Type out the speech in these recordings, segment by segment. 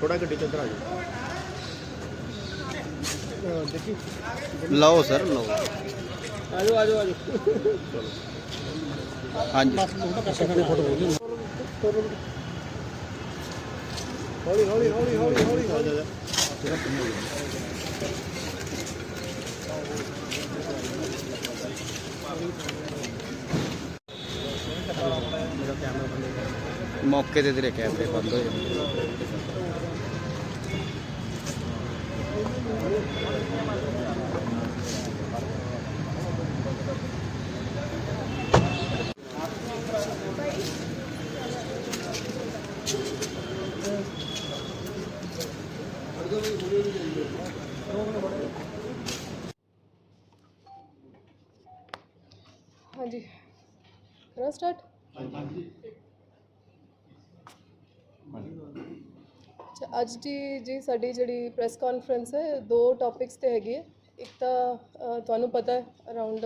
ਥੋੜਾ ਗੱਡੀ ਚ ਉਧਰ ਆ ਜਾਓ। ਦੇਖੀ। ਲਓ ਸਰ ਲਓ। ਆਜੋ ਆਜੋ ਆਜੋ। ਹਾਂਜੀ। ਹੌਲੀ ਹੌਲੀ ਹੌਲੀ ਹੌਲੀ ਹੌਲੀ। ਹੌਲੀ ਮੌਕੇ ਤੇ ਤੇਰੇ ਕੈਮਰੇ ਬੰਦ ਹੋ ਜਾਂਦੇ ਹਾਂਜੀ ਕਰਾਂ ਸਟਾਰਟ ਅੱਛਾ ਅੱਜ ਦੀ ਜੀ ਸਾਡੀ ਜਿਹੜੀ ਪ੍ਰੈਸ ਕਾਨਫਰੰਸ ਹੈ ਦੋ ਟੌਪਿਕਸ ਤੇ ਹੈਗੀ ਹੈ। ਇੱਕ ਤਾਂ ਅ, ਤੁਹਾਨੂੰ ਪਤਾ ਹੈ ਅਰਾਊਂਡ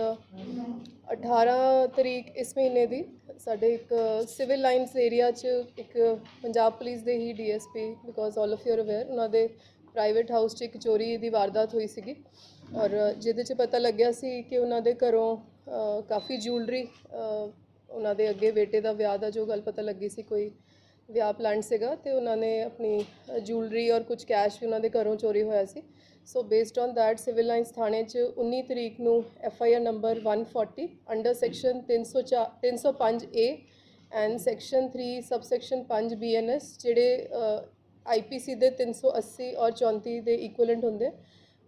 18 ਤਰੀਕ ਇਸ ਮਹੀਨੇ ਦੀ ਸਾਡੇ ਇੱਕ ਸਿਵਲ ਲਾਈਨਸ ਏਰੀਆ 'ਚ ਇੱਕ ਪੰਜਾਬ ਪੁਲਿਸ ਦੇ ਹੀ DSP because all of you are aware ਉਹਨਾਂ ਦੇ ਪ੍ਰਾਈਵੇਟ ਹਾਊਸ 'ਚ ਇੱਕ ਚੋਰੀ ਦੀ ਵਾਰਦਾਤ ਹੋਈ ਸੀਗੀ। ਔਰ ਜਿਹਦੇ 'ਚ ਪਤਾ ਲੱਗਿਆ ਸੀ ਕਿ ਉਹਨਾਂ ਦੇ ਘਰੋਂ ਅ, ਕਾਫੀ ਜੂਲਰੀ ਉਹਨਾਂ ਦੇ ਅੱਗੇ ਬੇਟੇ ਦਾ ਵਿਆਹ ਦਾ ਜੋ ਗੱਲ ਪਤਾ ਲੱਗੀ ਸੀ, ਕੋਈ ਵਿਆਹ ਪਲਾਨ ਸੀਗਾ ਤੇ ਉਹਨਾਂ ਨੇ ਆਪਣੀ ਜੂਲਰੀ ਔਰ ਕੁਝ ਕੈਸ਼ ਵੀ ਉਹਨਾਂ ਦੇ ਘਰੋਂ ਚੋਰੀ ਹੋਇਆ ਸੀ। So based on that civil lines ਥਾਣੇ 'ਚ 19 ਤਰੀਕ ਨੂੰ F I R number 140 under section 304 305 A and section 3 subsection 5 B N S ਜਿਹੜੇ ਆਈਪੀਸੀ ਦੇ 380 ਔਰ 34 ਦੇ ਇਕੁਇਵਲੈਂਟ ਹੁੰਦੇ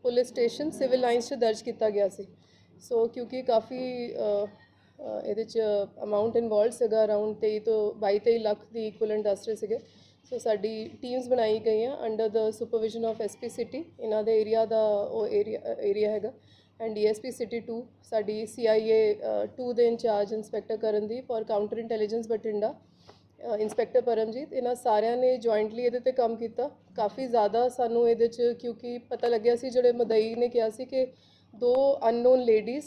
ਪੁਲਿਸ ਸਟੇਸ਼ਨ ਸਿਵਲ ਲਾਈਨਸ 'ਚ ਦਰਜ ਕੀਤਾ ਗਿਆ ਸੀ। ਸੋ ਕਿਉਂਕਿ ਕਾਫੀ ਇਹਦੇ 'ਚ ਅਮਾਉਂਟ ਇਨਵੋਲਵ ਸੀਗਾ ਅਰਾਊਂਡ 23 ਤੋਂ 22 23 ਲੱਖ ਦੀ ਇਕੁਇਵਲੈਂਟ ਦੱਸ ਰਹੇ ਸੀਗੇ। ਸੋ ਸਾਡੀ ਟੀਮਸ ਬਣਾਈ ਗਈਆਂ ਅੰਡਰ ਦਾ ਸੁਪਰਵਿਜ਼ਨ ਆਫ ਐਸਪੀ ਸਿਟੀ ਇਹਨਾਂ ਦੇ ਏਰੀਆ ਦਾ ਉਹ ਏਰੀਆ ਏਰੀਆ ਹੈਗਾ। ਐਂਡ ਡੀਐਸਪੀ ਸਿਟੀ 2 ਸਾਡੀ ਸੀਆਈਏ 2 ਦੇ ਇੰਚਾਰਜ ਇੰਸਪੈਕਟਰ ਕਰਨਦੀਪ ਔਰ counter intelligence Bathinda uh, inspector Paramjit ਇਹਨਾਂ ਸਾਰਿਆਂ ਨੇ ਜੁਆਇੰਟਲੀ ਇਹਦੇ ਤੇ ਕੰਮ ਕੀਤਾ। ਕਾਫੀ ਜ਼ਿਆਦਾ ਸਾਨੂੰ ਇਹਦੇ 'ਚ ਕਿਉਂਕਿ ਪਤਾ ਲੱਗਿਆ ਸੀ ਜਿਹੜੇ ਮਦਈ ਨੇ ਕਿਹਾ ਸੀ ਕਿ ਦੋ ਅਨਨੋਨ ਲੇਡੀਜ਼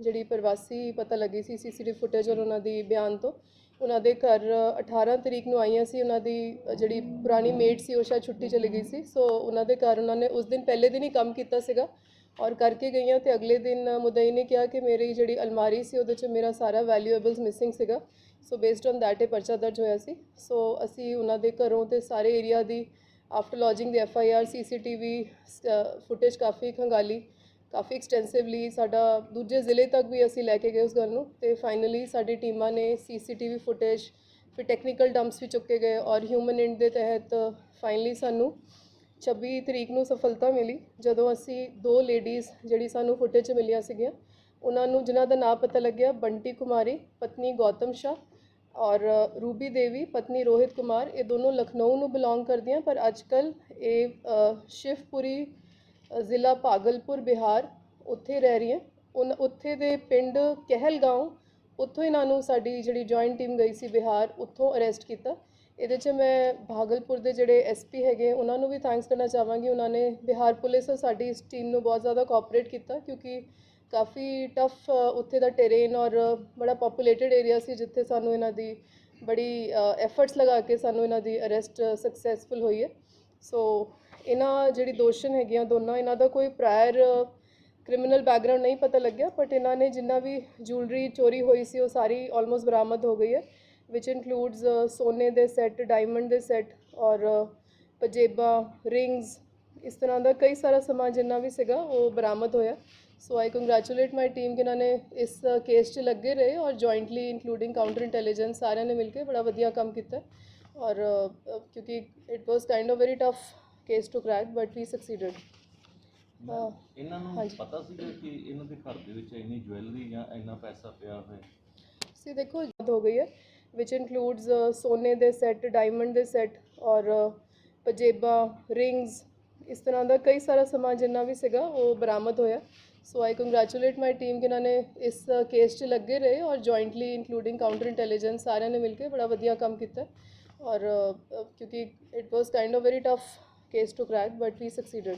ਜਿਹੜੀ ਪ੍ਰਵਾਸੀ ਪਤਾ ਲੱਗੀ ਸੀ ਸੀਸੀਟੀਵੀ ਫੁਟੇਜ ਔਰ ਉਹਨਾਂ ਦੀ ਬਿਆਨ ਤੋਂ। ਉਹਨਾਂ ਦੇ ਘਰ 18 ਤਰੀਕ ਨੂੰ ਆਈਆਂ ਸੀ, ਉਹਨਾਂ ਦੀ ਜਿਹੜੀ ਪੁਰਾਣੀ ਮੇਡ ਸੀ, ਉਹ ਸ਼ਾਇਦ ਛੁੱਟੀ ਚਲੀ ਗਈ ਸੀ। ਸੋ ਉਹਨਾਂ ਦੇ ਘਰ ਉਹਨਾਂ ਨੇ ਉਸ ਦਿਨ ਪਹਿਲੇ ਦਿਨ ਹੀ ਕੰਮ ਕੀਤਾ ਸੀਗਾ ਔਰ ਕਰਕੇ ਗਈਆਂ ਤੇ ਅਗਲੇ ਦਿਨ ਮੁਦਈ ਨੇ ਕਿਹਾ ਕਿ ਮੇਰੀ ਜਿਹੜੀ ਅਲਮਾਰੀ ਸੀ, ਉਹਦੇ 'ਚ ਮੇਰਾ ਸਾਰਾ ਵੈਲਿਊਏਬਲਸ ਮਿਸਿੰਗ ਸੀਗਾ। ਸੋ ਬੇਸਡ ਔਨ ਦੈਟ ਇਹ ਪਰਚਾ ਦਰਜ ਹੋਇਆ ਸੀ। ਸੋ ਅਸੀਂ ਉਹਨਾਂ ਦੇ ਘਰੋਂ ਤੇ ਸਾਰੇ ਏਰੀਆ ਦੀ after lodging the F I R CCTV footage ਕਾਫੀ ਖੰਗਾਲੀ। ਕਾਫੀ ਐਕਸਟੈਂਸਿਵਲੀ ਸਾਡਾ ਦੂਜੇ ਜ਼ਿਲ੍ਹੇ ਤੱਕ ਵੀ ਅਸੀਂ ਲੈ ਕੇ ਗਏ ਉਸ ਗੱਲ ਨੂੰ ਤੇ ਫਾਈਨਲੀ ਸਾਡੀ ਟੀਮਾਂ ਨੇ ਸੀਸੀਟੀਵੀ ਫੁਟੇਜ ਫਿਰ ਟੈਕਨੀਕਲ ਡੰਪਸ ਵੀ ਚੁੱਕੇ ਗਏ ਔਰ ਹਿਊਮਨ ਇੰਡ ਦੇ ਤਹਿਤ ਫਾਈਨਲੀ ਸਾਨੂੰ 26 ਤਰੀਕ ਨੂੰ ਸਫਲਤਾ ਮਿਲੀ। ਜਦੋਂ ਅਸੀਂ ਦੋ ਲੇਡੀਜ਼ ਜਿਹੜੀ ਸਾਨੂੰ ਫੁਟੇਜ 'ਚ ਮਿਲੀਆਂ ਸੀਗੀਆਂ, ਉਹਨਾਂ ਨੂੰ ਜਿਨ੍ਹਾਂ ਦਾ ਨਾਮ ਪਤਾ ਲੱਗਿਆ, ਬੰਟੀ ਕੁਮਾਰੀ, ਪਤਨੀ ਗੌਤਮ ਸ਼ਾ ਔਰ ਰੂਬੀ ਦੇਵੀ, ਪਤਨੀ ਰੋਹਿਤ ਕੁਮਾਰ, ਇਹ ਦੋਨੋਂ ਲਖਨਊ ਨੂੰ ਬਿਲੋਂਗ ਕਰਦੀਆਂ, ਪਰ ਅੱਜਕੱਲ ਇਹ ਸ਼ਿਵਪੁਰੀ ਜ਼ਿਲ੍ਹਾ ਭਾਗਲਪੁਰ, ਬਿਹਾਰ ਉੱਥੇ ਰਹਿ ਰਹੀ ਹਾਂ। ਉਨ, ਉੱਥੇ ਦੇ ਪਿੰਡ ਕਹਿਲਗਾঁव ਉੱਥੋਂ ਇਹਨਾਂ ਨੂੰ ਸਾਡੀ ਜਿਹੜੀ ਜੁਆਇੰਟ ਟੀਮ ਗਈ ਸੀ ਬਿਹਾਰ, ਉੱਥੋਂ ਅਰੈਸਟ ਕੀਤਾ। ਇਹਦੇ 'ਚ ਮੈਂ ਭਾਗਲਪੁਰ ਦੇ ਜਿਹੜੇ ਐਸਪੀ ਹੈਗੇ, ਉਹਨਾਂ ਨੂੰ ਵੀ ਥੈਂਕਸ ਕਰਨਾ ਚਾਹਾਂਗੀ। ਉਹਨਾਂ ਨੇ ਬਿਹਾਰ ਪੁਲਿਸ ਔਰ ਸਾਡੀ ਇਸ ਟੀਮ ਨੂੰ ਬਹੁਤ ਜ਼ਿਆਦਾ ਕੋਆਪਰੇਟ ਕੀਤਾ, ਕਿਉਂਕਿ ਕਾਫੀ ਟਫ ਉੱਥੇ ਦਾ ਟੈਰੇਨ ਔਰ ਬੜਾ ਪੋਪੂਲੇਟਡ ਏਰੀਆ ਸੀ, ਜਿੱਥੇ ਸਾਨੂੰ ਇਹਨਾਂ ਦੀ ਬੜੀ ਐਫਰਟਸ ਲਗਾ ਕੇ ਸਾਨੂੰ ਇਹਨਾਂ ਦੀ ਅਰੈਸਟ ਸਕਸੈਸਫੁਲ ਹੋਈ ਹੈ। ਸੋ ਇਹਨਾਂ ਜਿਹੜੀ ਦੋਸ਼ਨ ਹੈਗੀਆਂ ਦੋਨਾਂ, ਇਹਨਾਂ ਦਾ ਕੋਈ ਪ੍ਰਾਇਰ ਕ੍ਰਿਮੀਨਲ ਬੈਕਗ੍ਰਾਉਂਡ ਨਹੀਂ ਪਤਾ ਲੱਗਿਆ ਬਟ ਇਹਨਾਂ ਨੇ ਜਿੰਨਾ ਵੀ ਜੁਐਲਰੀ ਚੋਰੀ ਹੋਈ ਸੀ, ਉਹ ਸਾਰੀ ਆਲਮੋਸਟ ਬਰਾਮਦ ਹੋ ਗਈ ਹੈ ਵਿਚ ਇਨਕਲੂਡਸ ਸੋਨੇ ਦੇ ਸੈੱਟ ਡਾਇਮੰਡ ਦੇ ਸੈੱਟ ਔਰ ਪਜੇਬਾਂ ਰਿੰਗਸ ਇਸ ਤਰ੍ਹਾਂ ਦਾ ਕਈ ਸਾਰਾ ਸਮਾਨ ਜਿੰਨਾ ਵੀ ਸੀਗਾ, ਉਹ ਬਰਾਮਦ ਹੋਇਆ। ਸੋ ਆਈ ਕੰਗ੍ਰੈਚੁਲੇਟ ਮਾਈ ਟੀਮ ਕਿ ਇਹਨਾਂ ਨੇ ਇਸ ਕੇਸ 'ਚ ਲੱਗੇ ਰਹੇ ਔਰ ਜੁਆਇੰਟਲੀ ਇਨਕਲੂਡਿੰਗ ਕਾਊਂਟਰ ਇੰਟੈਲੀਜੈਂਸ ਸਾਰਿਆਂ ਨੇ ਮਿਲ ਕੇ ਬੜਾ ਵਧੀਆ ਕੰਮ ਕੀਤਾ। ਔਰ ਕਿਉਂਕਿ it was kind of very tough case to crack but we succeeded ਇਹਨਾਂ ਨੂੰ ਹਾਂਜੀ। ਪਤਾ ਸੀਗਾ ਕਿ ਇਹਨਾਂ ਦੇ ਘਰ ਦੇ ਵਿੱਚ ਇੰਨੀ ਜੁਐਲਰੀ ਜਾਂ ਇੰਨਾ ਪੈਸਾ ਪਿਆ ਹੋਇਆ ਸੀ ਦੇਖੋ ਯਾਦ ਹੋ ਗਈ ਹੈ ਵਿਚ ਇਨਕਲੂਡਸ ਸੋਨੇ ਦੇ ਸੈੱਟ ਡਾਇਮੰਡ ਦੇ ਸੈੱਟ ਔਰ ਪਜੇਬਾਂ ਰਿੰਗਸ ਇਸ ਤਰ੍ਹਾਂ ਦਾ ਕਈ ਸਾਰਾ ਸਮਾਨ ਜਿੰਨਾ ਵੀ ਸੀਗਾ ਉਹ ਬਰਾਮਦ ਹੋਇਆ। ਸੋ ਆਈ ਕੰਗ੍ਰੈਚੁਲੇਟ ਮਾਈ ਟੀਮ ਕਿ ਇਹਨਾਂ ਨੇ ਇਸ ਕੇਸ 'ਚ ਲੱਗੇ ਰਹੇ ਔਰ ਜੁਆਇੰਟਲੀ ਇਨਕਲੂਡਿੰਗ ਕਾਊਂਟਰ ਇੰਟੈਲੀਜੈਂਸ ਸਾਰਿਆਂ ਨੇ ਮਿਲ ਕੇ ਬੜਾ ਵਧੀਆ ਕੰਮ ਕੀਤਾ। ਔਰ ਅ, ਅ, ਕਿਉਂਕਿ it was kind of very tough case to crack but we succeeded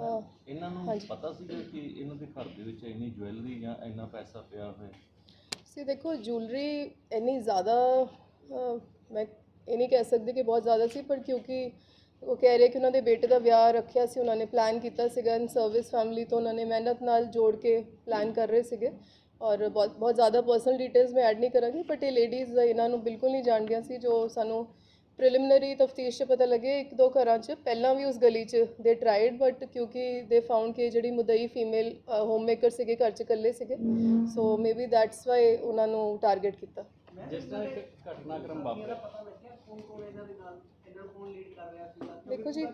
ਹਾਂ ਇਹਨਾਂ ਨੂੰ ਹਾਂਜੀ। ਪਤਾ ਸੀਗਾ ਕਿ ਇਹਨਾਂ ਦੇ ਘਰ ਦੇ ਵਿੱਚ ਇੰਨੀ ਜੁਐਲਰੀ ਜਾਂ ਇੰਨਾ ਪੈਸਾ ਪਿਆ ਹੋਇਆ ਸੀ ਦੇਖੋ ਜੁਐਲਰੀ ਇੰਨੀ ਜ਼ਿਆਦਾ ਮੈਂ ਇਹ ਨਹੀਂ ਕਹਿ ਸਕਦੀ ਕਿ ਬਹੁਤ ਜ਼ਿਆਦਾ ਸੀ ਪਰ ਕਿਉਂਕਿ ਉਹ ਕਹਿ ਰਹੇ ਕਿ ਉਹਨਾਂ ਦੇ ਬੇਟੇ ਦਾ ਵਿਆਹ ਰੱਖਿਆ ਸੀ ਉਹਨਾਂ ਨੇ ਪਲਾਨ ਕੀਤਾ ਸੀਗਾ ਇਨ ਸਰਵਿਸ ਫੈਮਿਲੀ ਤੋਂ ਉਹਨਾਂ ਨੇ ਮਿਹਨਤ ਨਾਲ ਜੋੜ ਕੇ ਪਲਾਨ ਕਰ ਰਹੇ ਸੀਗੇ। ਔਰ ਬਹੁਤ ਬਹੁਤ ਜ਼ਿਆਦਾ ਪਰਸਨਲ ਡਿਟੇਲਸ ਮੈਂ ਐਡ ਨਹੀਂ ਕਰਾਂਗੀ ਬਟ ਇਹ ਲੇਡੀਜ਼ ਇਹਨਾਂ ਨੂੰ ਬਿਲਕੁਲ ਨਹੀਂ ਜਾਣਦੀਆਂ ਸੀ ਜੋ ਸਾਨੂੰ ਪ੍ਰੀਲਿਮਿਨਰੀ ਤਫਤੀਸ਼ 'ਚ ਪਤਾ ਲੱਗੇ ਇੱਕ ਦੋ ਘਰਾਂ 'ਚ ਪਹਿਲਾਂ ਵੀ ਉਸ ਗਲੀ 'ਚ ਦੇ ਟਰਾਈਡ ਬਟ ਕਿਉਂਕਿ ਦੇ ਫਾਊਂਡ ਕਿ ਜਿਹੜੀ ਮੁਦਈ ਫੀਮੇਲ ਹੋਮ ਮੇਕਰ ਸੀਗੇ ਘਰ 'ਚ ਇਕੱਲੇ ਸੀਗੇ। ਸੋ ਮੇਬੀ ਦੈਟਸ ਵਾਈ ਉਹਨਾਂ ਨੂੰ ਟਾਰਗੇਟ ਕੀਤਾ। ਜਿਸ ਤਰ੍ਹਾਂ ਇੱਕ ਘਟਨਾਕ੍ਰਮ ਵਾਪਰਿਆ। ਦੇਖੋ ਜੀ।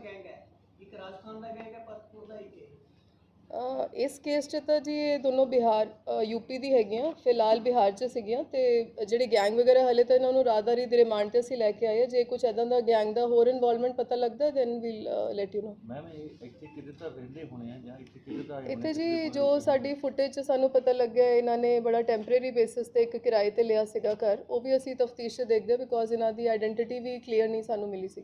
ਇਸ ਕੇਸ 'ਚ ਤਾਂ ਜੀ ਇਹ ਦੋਨੋਂ ਬਿਹਾਰ ਯੂਪੀ ਦੀ ਹੈਗੀਆਂ ਫਿਲਹਾਲ ਬਿਹਾਰ 'ਚ ਸੀਗੀਆਂ ਤੇ ਜਿਹੜੇ ਗੈਂਗ ਵਗੈਰਾ ਹਲੇ ਤਾਂ ਇਹਨਾਂ ਨੂੰ ਰਾਹਦਾਰੀ ਦੇ ਰਿਮਾਂਡ ਤੇ ਅਸੀਂ ਲੈ ਕੇ ਆਏ ਹਾਂ। ਜੇ ਕੁਝ ਐਦਾਂ ਦਾ ਗੈਂਗ ਦਾ ਹੋਰ ਇਨਵੋਲਵਮੈਂਟ ਪਤਾ ਲੱਗਦਾ then we'll let you know ma'am ਇਹ ਇੱਥੇ ਕਿਤੇ ਤਾਂ ਰਹਿੰਦੇ ਹੋਣੇ ਆ ਜਾਂ ਇੱਥੇ ਕਿਤੇ ਤਾਂ ਆਏ ਹੋਣੇ ਇੱਥੇ ਆ, ਜੀ ਜੋ ਸਾਡੀ ਫੁਟੇਜ 'ਚ ਸਾਨੂੰ ਪਤਾ ਲੱਗਿਆ ਇਹਨਾਂ ਨੇ ਬੜਾ ਟੈਂਪਰੇਰੀ ਬੇਸਿਸ ਤੇ ਇੱਕ ਕਿਰਾਏ ਤੇ ਲਿਆ ਸੀਗਾ ਘਰ। ਉਹ ਵੀ ਅਸੀਂ ਤਫਤੀਸ਼ 'ਚ ਦੇਖਦੇ ਬਿਕੋਜ਼ ਇਹਨਾਂ ਦੀ ਆਇਡੈਂਟੀਟੀ ਵੀ ਕਲੀਅਰ ਨਹੀਂ ਸਾਨੂੰ ਮਿਲੀ ਸੀ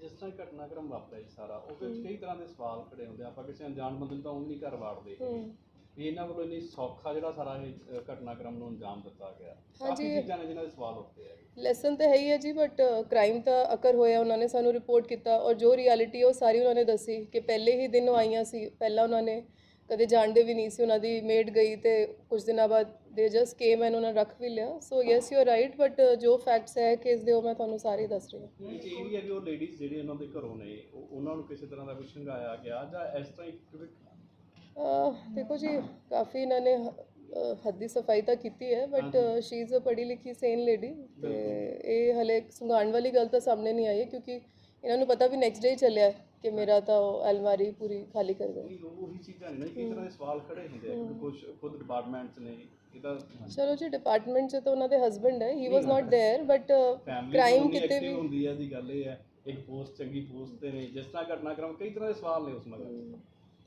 ਜਿਸ ਤਰ੍ਹਾਂ ਇਹ ਘਟਨਾਕ੍ਰਮ ਵਾਪਰਿਆ ਜੀ ਸਾਰਾ ਉਹਦੇ ਵਿੱਚ ਕਈ ਤਰ੍ਹਾਂ ਦੇ ਸਵਾਲ ਖੜੇ ਹੁੰਦੇ ਆ। ਆਪਾਂ ਕਿਸੇ ਅਣਜਾਣ ਬੰਦੇ ਨੂੰ ਤਾਂ ਉਹ ਨਹੀਂ ਘਰ ਵਾੜਦੇ ਹੂੰ। ਵੀ ਇਹਨਾਂ ਵੱਲੋਂ ਇੰਨੀ ਸੌਖਾ ਜਿਹੜਾ ਸਾਰਾ ਇਹ ਅ, ਘਟਨਾਕ੍ਰਮ ਨੂੰ ਅੰਜਾਮ ਦਿੱਤਾ ਗਿਆ। ਹਾਂਜੀ। ਕਾਫੀ ਚੀਜ਼ਾਂ ਨੇ ਜਿਨ੍ਹਾਂ ਦੇ ਸਵਾਲ ਉੱਠਦੇ ਆ। ਲੈਸਨ ਤਾਂ ਹੈ ਹੀ ਹੈ ਜੀ ਬਟ ਕ੍ਰਾਈਮ ਤਾਂ ਅਕਰ ਹੋਇਆ ਉਹਨਾਂ ਨੇ ਸਾਨੂੰ ਰਿਪੋਰਟ ਕੀਤਾ ਔਰ ਜੋ ਰਿਐਲਿਟੀ ਉਹ ਸਾਰੀ ਉਹਨਾਂ ਨੇ ਦੱਸੀ ਕਿ ਪਹਿਲੇ ਹੀ ਦਿਨ ਉਹ ਆਈਆਂ ਸੀ ਪਹਿਲਾਂ ਉਹਨਾਂ ਨੇ ਕਦੇ ਜਾਣਦੇ ਵੀ ਨਹੀਂ ਸੀ ਉਹਨਾਂ ਦੀ ਮੇਡ ਗਈ ਤੇ ਕੁਝ ਦਿਨਾਂ ਬਾਅਦ ਦੇ ਜਸਟ ਕੇਮ ਐਂਡ ਉਹਨਾਂ ਰੱਖ ਵੀ ਲਿਆ so yes you are right but ਜੋ ਫੈਕਟਸ ਹੈ ਕੇਸ ਦੇ ਉਹ ਮੈਂ ਤੁਹਾਨੂੰ ਸਾਰੇ ਦੱਸ ਰਹੀ ਹਾਂ ਇਹ ਇਹ ਵੀ ਹੈ ਵੀ ਉਹ ਲੇਡੀਜ਼ ਜਿਹੜੇ ਉਹਨਾਂ ਦੇ ਘਰੋਂ ਨੇ ਉਹ- ਉਹਨਾਂ ਨੂੰ ਕਿਸੇ ਤਰ੍ਹਾਂ ਦਾ ਕੁਝ ਸ਼ਿੰਗਾਇਆ ਗਿਆ ਜਾਂ ਇਸ ਤਰ੍ਹਾਂ ਹੀ ਕਿਉਂਕਿ ਅਹ ਦੇਖੋ ਜੀ ਕਾਫੀ ਇਹਨਾਂ ਨੇ ਅਹ, ਹੱਦੀ ਸਫ਼ਾਈ ਤਾਂ ਕੀਤੀ ਹੈ ਬਟ ਸ਼ੀ ਇਜ਼ ਅ ਪੜ੍ਹੀ ਲਿਖੀ ਸੇਨ ਲੇਡੀ ਤੇ ਇਹ ਹਲੇ ਸੁੰਘਾਉਣ ਵਾਲੀ ਗੱਲ ਤਾਂ ਸਾਹਮਣੇ ਨਹੀਂ ਆਈ ਹੈ ਕਿਉਂਕਿ ਇਹਨਾਂ ਨੂੰ ਪਤਾ ਵੀ ਨੈਕਸਟ ਡੇ ਚੱਲਿਆ ਕਿ ਮੇਰਾ ਤਾਂ ਉਹ ਅਲਮਾਰੀ ਪੂਰੀ ਖਾਲੀ ਕਰ ਗਈ ਉਹੀ ਚੀਜ਼ਾਂ ਨੇ ਕਿ ਤਰ੍ਹਾਂ ਦੇ ਸਵਾਲ ਖੜੇ ਹੁੰਦੇ ਆ ਕੁਝ ਖੁਦ ਡਿਪਾਰਟਮੈਂਟਸ ਨੇ ਇਹਦਾ ਚਲੋ ਜੀ ਡਿਪਾਰਟਮੈਂਟ ਚ ਤਾਂ ਉਹਨਾਂ ਦੇ ਹਸਬੰਡ ਹੈ he was not there but crime ਕਿਤੇ ਵੀ ਹੁੰਦੀ ਹੈ ਦੀ ਗੱਲ ਇਹ ਹੈ ਇੱਕ ਪੋਸਟ ਚੰਗੀ ਪੋਸਟ ਤੇ ਨੇ ਜਿਸ ਤਰ੍ਹਾਂ ਘਟਨਾਕ੍ਰਮ ਕਈ ਤਰ੍ਹਾਂ ਦੇ ਸਵਾਲ ਨੇ ਉਸ ਮਗਰ।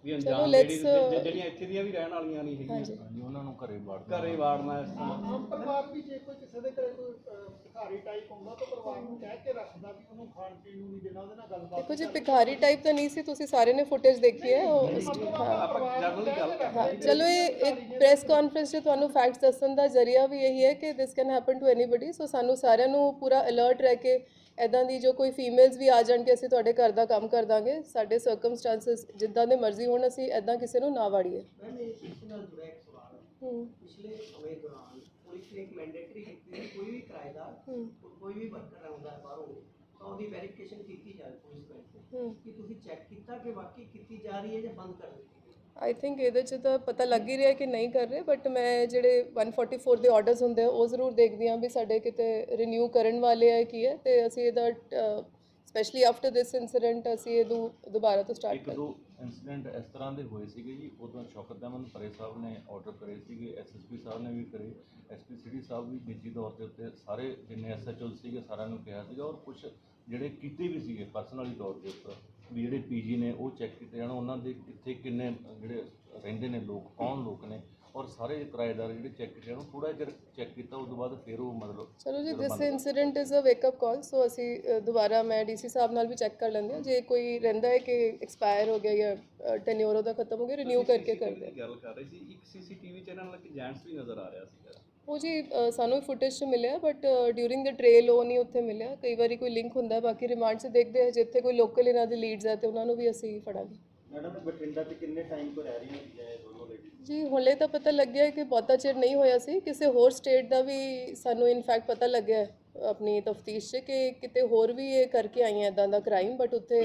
ਵੀ ਅਣਜਾਣ let's, ਲੇਡੀਜ਼ ਜਿਹੜੀਆਂ ਇੱਥੇ ਦੀਆਂ ਵੀ ਰਹਿਣ ਵਾਲੀਆਂ ਨਹੀਂ ਹੈਗੀਆਂ। ਹਾਂਜੀ। ਉਹਨਾਂ ਨੂੰ ਘਰੇ ਵੜ ਘਰੇ ਵਾੜਨਾ ਇਸ ਤਰ੍ਹਾਂ। ਪਰਿਵਾਰ ਵੀ ਜੇ ਕੋਈ ਕਿਸੇ ਦੇ ਘਰੇ ਕੋਈ ਅਹ, ਭਿਖਾਰੀ ਟਾਈਪ ਹੁੰਦਾ ਤਾਂ ਪਰਿਵਾਰ ਨੂੰ ਕਹਿ ਕੇ ਰੱਖਦਾ ਵੀ ਉਹਨੂੰ ਖਾਣ ਪੀਣ ਨੂੰ ਨਹੀਂ ਦੇਣਾ ਉਹਦੇ ਨਾਲ ਗੱਲਬਾਤ ਦੇਖੋ ਜੀ ਭਿਖਾਰੀ ਟਾਈਪ ਤਾਂ ਨਹੀਂ ਸੀ ਤੁਸੀਂ ਸਾਰੇ ਨੇ ਫੁਟੇਜ ਦੇਖੀ ਹੈ ਉਹ ਹਾਂ। ਆਪਾਂ ਜਨਰਲੀ ਗੱਲ ਕਰਦੇ ਹਾਂ। ਚਲੋ ਇਹ ਇੱਕ ਪ੍ਰੈਸ ਕਾਨਫਰੰਸ 'ਚ ਤੁਹਾਨੂੰ ਫੈਕਟਸ ਦੱਸਣ ਦਾ ਜ਼ਰੀਆ ਵੀ ਇਹੀ ਹੈ ਕਿ this can happen to anybody so ਸਾਨੂੰ ਸਾਰਿਆਂ ਨੂੰ ਪੂਰਾ ਅਲਰਟ ਰਹਿ ਕੇ ਐਦਾਂ ਦੀ ਜੋ ਕੋਈ ਫੀਮੇਲਸ ਵੀ ਆ ਜਾਣ ਕਿ ਅਸੀਂ ਤੁਹਾਡੇ ਘਰ ਦਾ ਕੰਮ ਕਰ ਦਾਂਗੇ। ਸਾਡੇ ਸਰਕਮਸਟੈਂਸਸ ਜਿੱਦਾਂ ਦੇ ਮਰਜ਼ੀ ਹੋਣ ਅਸੀਂ ਐਦਾਂ ਕਿਸੇ ਨੂੰ ਨਾ ਵਾੜੀਏ। ਪਿਛਲੇ ਸਮੇਂ ਦੌਰਾਨ ਪੁਲਿਸ ਨੇ ਇੱਕ ਮੈਂਡੇਟਰੀ ਕੀਤੀ ਹੈ ਕੋਈ ਵੀ ਕਿਰਾਏਦਾਰ ਕੋਈ ਵੀ ਵਰਕਰ ਆਉਂਦਾ ਹੈ ਬਾਹਰੋਂ ਤਾਂ ਉਹਦੀ ਵੈਰੀਫਿਕੇਸ਼ਨ ਕੀਤੀ ਜਾਵੇ ਪੁਲਿਸ ਹੂੰ। ਕਿ ਤੁਸੀਂ ਚੈੱਕ ਕੀਤਾ ਕਿ ਵਾਕਈ ਕੀਤੀ ਜਾ ਰਹੀ ਹੈ ਜਾਂ ਬੰਦ ਕਰ ਦਿੱਤੀ? ਆਈ ਥਿੰਕ ਇਹਦੇ 'ਚ ਤਾਂ ਪਤਾ ਲੱਗ ਹੀ ਰਿਹਾ ਕਿ ਨਹੀਂ ਕਰ ਰਹੇ ਬਟ ਮੈਂ ਜਿਹੜੇ 144 ਦੇ ਆਰਡਰਸ ਹੁੰਦੇ ਆ, ਉਹ ਜ਼ਰੂਰ ਦੇਖਦੀ ਹਾਂ ਵੀ ਸਾਡੇ ਕਿਤੇ ਰਿਨਿਊ ਕਰਨ ਵਾਲੇ ਆ ਕੀ ਹੈ, ਤੇ ਅਸੀਂ ਇਹਦਾ ਸਪੈਸ਼ਲੀ ਆਫਟਰ ਦਿਸ ਇਨਸੀਡੈਂਟ ਅਸੀਂ ਇਹ ਦੁਬਾਰਾ ਤੋਂ ਸਟਾਰਟ ਇੱਕ ਦੋ ਇਨਸੀਡੈਂਟ ਇਸ ਤਰ੍ਹਾਂ ਦੇ ਹੋਏ ਸੀਗੇ ਜੀ ਉਦੋਂ ਸ਼ੌਕਤ ਅਹਿਮਦ ਪਰੇ ਸਾਹਿਬ ਨੇ ਆਰਡਰ ਕਰੇ ਸੀਗੇ ਐਸਐਸਪੀ ਸਾਹਿਬ ਨੇ ਵੀ ਕਰੇ ਐਸਪੀ ਸਿਟੀ ਸਾਹਿਬ ਵੀ ਨਿੱਜੀ ਤੌਰ ਦੇ ਉੱਤੇ ਸਾਰੇ ਜਿੰਨੇ ਐਸਐਚਓ ਸੀਗੇ ਸਾਰਿਆਂ ਨੂੰ ਕਿਹਾ ਸੀਗਾ, ਔਰ ਕੁਝ ਜਿਹੜੇ ਕੀਤੇ ਵੀ ਸੀਗੇ ਪਰਸਨਲੀ ਤੌਰ ਦੇ ਉੱਪਰ। ਵੀ ਜਿਹੜੇ ਪੀਜੀ ਨੇ ਉਹ ਚੈੱਕ ਕੀਤੇ ਜਾਣ ਉਹਨਾਂ ਦੇ ਕਿੱਥੇ ਕਿੰਨੇ ਜਿਹੜੇ ਰਹਿੰਦੇ ਨੇ ਲੋਕ ਕੌਣ ਲੋਕ ਨੇ ਔਰ ਸਾਰੇ ਕਿਰਾਏਦਾਰ ਜਿਹੜੇ ਚੈੱਕ ਕੀਤੇ ਜਾਣ ਥੋੜਾ ਜਿਹਾ ਚੈੱਕ ਕੀਤਾ ਉਸ ਤੋਂ ਬਾਅਦ ਫਿਰ ਉਹ ਮਤਲਬ ਚਲੋ ਜੀ this incident is a wake up call so ਅਸੀਂ ਦੁਬਾਰਾ ਮੈਂ ਡੀਸੀ ਸਾਹਿਬ ਨਾਲ ਵੀ ਚੈੱਕ ਕਰ ਲੈਂਦੇ ਹਾਂ। ਜੇ ਕੋਈ ਰਹਿੰਦਾ ਹੈ ਕਿ ਐਕਸਪਾਇਰ ਹੋ ਗਿਆ ਜਾਂ ਟੈਨਿਓਰ ਉਹਦਾ ਖਤਮ ਹੋ ਗਿਆ ਰਿਨਿਊ ਕਰਕੇ ਕਰਦੇ ਗੱਲ ਕਰ ਰਹੇ ਸੀ ਇੱਕ ਸੀਸੀਟੀਵੀ ਚੈਨਲ ਨਾਲ ਕਿ ਜੈਂਟਸ ਵੀ ਨਜ਼ਰ ਆ ਰਿਹਾ ਸੀਗਾ। ਉਹ ਜੀ ਅ, ਸਾਨੂੰ ਫੁਟੇਜ 'ਚ ਮਿਲਿਆ ਬਟ ਡਿਊਰਿੰਗ ਦ ਟ੍ਰੇਲ ਉਹ ਨਹੀਂ ਉੱਥੇ ਮਿਲਿਆ। ਕਈ ਵਾਰੀ ਕੋਈ ਲਿੰਕ ਹੁੰਦਾ ਬਾਕੀ ਰਿਮਾਂਡ 'ਚ ਦੇਖਦੇ ਹਾਂ ਜਿੱਥੇ ਕੋਈ ਲੋਕਲ ਇਹਨਾਂ ਦੀ ਲੀਡਸ ਹੈ ਤੇ ਉਹਨਾਂ ਨੂੰ ਵੀ ਅਸੀਂ ਫੜਾਂਗੇ। ਮੈਡਮ ਬਠਿੰਡਾ 'ਚ ਕਿੰਨੇ ਟਾਈਮ ਤੋਂ ਰਹਿ ਰਹੀਆਂ ਹੁੰਦੀਆਂ ਇਹ ਦੋਨੋਂ ਲੇਡੀਜ਼ ਜੀ ਹੁਣੇ ਤਾਂ ਪਤਾ ਲੱਗਿਆ ਕਿ ਬਹੁਤਾ ਚਿਰ ਨਹੀਂ ਹੋਇਆ ਸੀ। ਕਿਸੇ ਹੋਰ ਸਟੇਟ ਦਾ ਵੀ ਸਾਨੂੰ ਇਨਫੈਕਟ ਪਤਾ ਲੱਗਿਆ ਹੈ ਆਪਣੀ ਤਫਤੀਸ਼ 'ਚ ਕਿ ਕਿਤੇ ਹੋਰ ਵੀ ਇਹ ਕਰਕੇ ਆਈਆਂ ਇਦਾਂ ਦਾ ਕ੍ਰਾਈਮ ਬਟ ਉੱਥੇ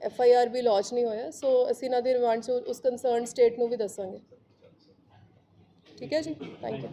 ਐਫ ਆਈ ਆਰ ਵੀ ਲਾਂਚ ਨਹੀਂ ਹੋਇਆ। ਸੋ ਅਸੀਂ ਇਹਨਾਂ ਦੇ ਰਿਮਾਂਡ 'ਚ ਉਸ ਕੰਸਰਨ ਸਟੇਟ ਨੂੰ ਵੀ ਦੱਸਾਂਗੇ। ਠੀਕ ਹੈ ਜੀ ਥੈਂਕ ਯੂ